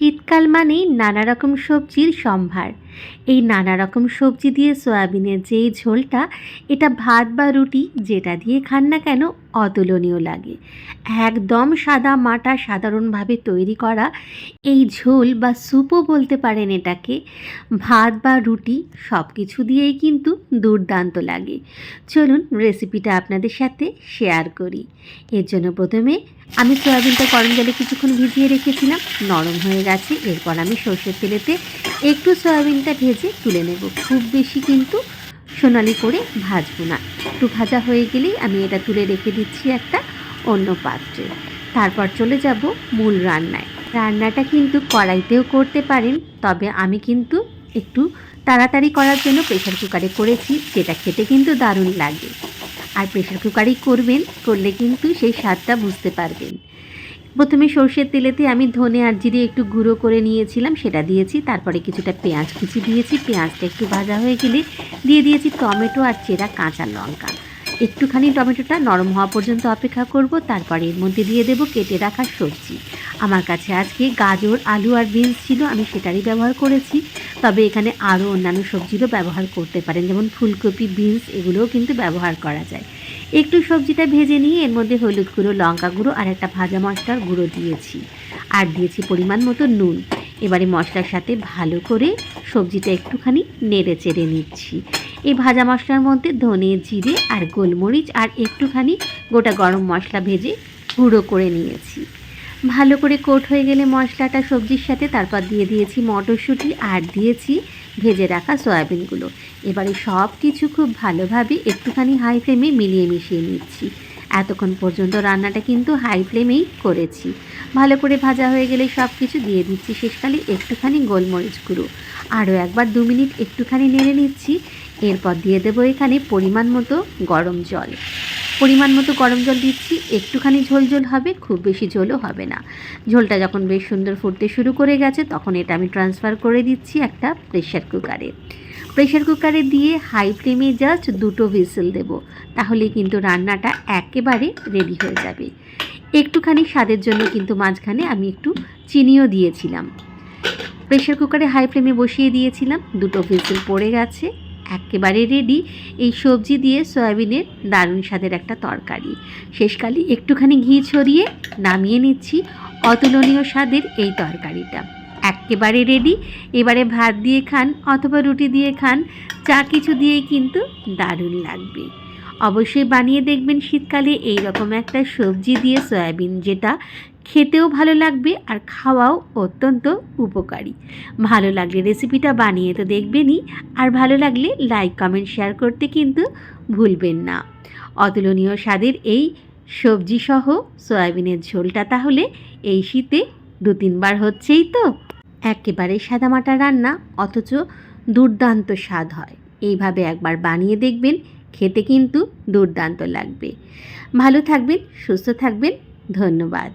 শীতকাল মানেই নানা রকম সবজির সম্ভার। এই নানা রকম সবজি দিয়ে সয়াবিনের যেই ঝোলটা, এটা ভাত বা রুটি, যেটা দিয়ে খান না কেন অতুলনীয় লাগে। একদম সাদা মাটা সাধারণভাবে তৈরি করা এই ঝোল বা স্যুপও বলতে পারেন এটাকে। ভাত বা রুটি সব কিছু দিয়েই কিন্তু দুর্দান্ত লাগে। চলুন রেসিপিটা আপনাদের সাথে শেয়ার করি। এর জন্য প্রথমে আমি সয়াবিনটা গরম জলে কিছুক্ষণ ভিজিয়ে রেখেছিলাম, নরম হয়ে গেছে। এরপর আমি সর্ষের তেলেতে একটু সয়াবিনটা ভেজে তুলে নেব। খুব বেশি কিন্তু সোনালি করে ভাজবো না। একটু ভাজা হয়ে গেলেই আমি এটা তুলে রেখে দিচ্ছি একটা অন্য পাত্রে। তারপর চলে যাব মূল রান্নায়। রান্নাটা কিন্তু কড়াইতেও করতে পারেন, তবে আমি কিন্তু একটু তাড়াতাড়ি করার জন্য প্রেশার কুকারে করেছি, যেটা খেতে কিন্তু দারুণ লাগে। আর প্রেশার কুকারেই করবেন, করলে কিন্তু সেই স্বাদটা বুঝতে পারবেন। প্রথমে সর্ষের তেলেতে আমি ধনে আর জিরে একটু গুঁড়ো করে নিয়েছিলাম, সেটা দিয়েছি। তারপরে কিছুটা পেঁয়াজ কুচি দিয়েছি। পেঁয়াজটা একটু ভাজা হয়ে গেলে দিয়ে দিয়েছি টমেটো আর চেরা কাঁচা লঙ্কা। একটুখানি টমেটোটা নরম হওয়া পর্যন্ত অপেক্ষা করব, তারপরে এর মধ্যে দিয়ে দেবো কেটে রাখা সবজি। আমার কাছে আজকে গাজর, আলু আর বিনস ছিল, আমি সেটারই ব্যবহার করেছি। তবে এখানে আরও অন্যান্য সবজিরও ব্যবহার করতে পারেন, যেমন ফুলকপি, বিনস, এগুলোও কিন্তু ব্যবহার করা যায়। একটু সবজিটা ভেজে নিয়ে এর মধ্যে হলুদ গুঁড়ো, লঙ্কা গুঁড়ো আর একটা ভাজা মশলার গুঁড়ো দিয়েছি। আর দিয়েছি পরিমাণ মতো নুন। এবারে মশলার সাথে ভালো করে সবজিটা একটুখানি নেড়ে চেড়ে নিচ্ছি। এই ভাজা মশলার মধ্যে ধনে, জিরে আর গোলমরিচ আর একটুখানি গোটা গরম মশলা ভেজে গুঁড়ো করে নিয়েছি। ভালো করে কোট হয়ে গেলে মশলাটা, সবজির সাথে তারপর দিয়ে দিয়েছি মটরশুঁটি আর দিয়েছি ভেজে রাখা সয়াবিনগুলো। এবারে সব কিছু খুব ভালোভাবে একটুখানি হাই ফ্লেমে মিলিয়ে মিশিয়ে নিচ্ছি। এতক্ষণ পর্যন্ত রান্নাটা কিন্তু হাই ফ্লেমেই করেছি। ভালো করে ভাজা হয়ে গেলে সব কিছু দিয়ে দিচ্ছি শেষকালে একটুখানি গোলমরিচ গুঁড়ো। আরও একবার দু মিনিট একটুখানি নেড়ে নিচ্ছি। এরপর দিয়ে দেবো এখানে পরিমাণ মতো গরম জল। পরিমাণ মতো গরম জল দিচ্ছি, একটুখানি ঝোল ঝোল হবে, খুব বেশি ঝোলও হবে না। ঝোলটা যখন বেশ সুন্দর ফুটতে শুরু করে গেছে, তখন এটা আমি ট্রান্সফার করে দিচ্ছি একটা প্রেশার কুকারে প্রেশার কুকারে দিয়ে হাই ফ্লেমে জাস্ট দুটো হুইসেল দেব তাহলে কিন্তু রান্নাটা একেবারে রেডি হয়ে যাবে। একটুখানি স্বাদের জন্য কিন্তু মাঝখানে আমি একটু চিনিও দিয়েছিলাম। প্রেশার কুকারে হাই ফ্লেমে বসিয়ে দিয়েছিলাম, দুটো হুইসেল পড়ে গেছে। একেবারে রেডি এই সবজি দিয়ে সয়াবিনের দারুণ স্বাদের একটা তরকারি। শেষকালে একটুখানি ঘি ছড়িয়ে নামিয়ে নিচ্ছি অতুলনীয় স্বাদের এই তরকারিটা। একেবারে রেডি এবারে ভাত দিয়ে খান অথবা রুটি দিয়ে খান, যা কিছু দিয়েই কিন্তু দারুণ লাগবে। অবশ্যই বানিয়ে দেখবেন শীতকালে এই রকম একটা সবজি দিয়ে সয়াবিন, যেটা খেতেও ভালো লাগবে আর খাওয়াও অত্যন্ত উপকারী। ভালো লাগলে রেসিপিটা বানিয়ে তো দেখবেনই, আর ভালো লাগলে লাইক কমেন্ট শেয়ার করতে কিন্তু ভুলবেন না। অতুলনীয় স্বাদের এই সবজি সহ সয়াবিনের ঝোলটা তাহলে এই শীতে দু তিনবার হচ্ছেই তো। একেবারে সাদামাটা রান্না, অথচ দুর্দান্ত স্বাদ হয়। এইভাবে একবার বানিয়ে দেখবেন, খেতে কিন্তু দুর্দান্ত লাগবে। ভালো থাকবেন, সুস্থ থাকবেন, ধন্যবাদ।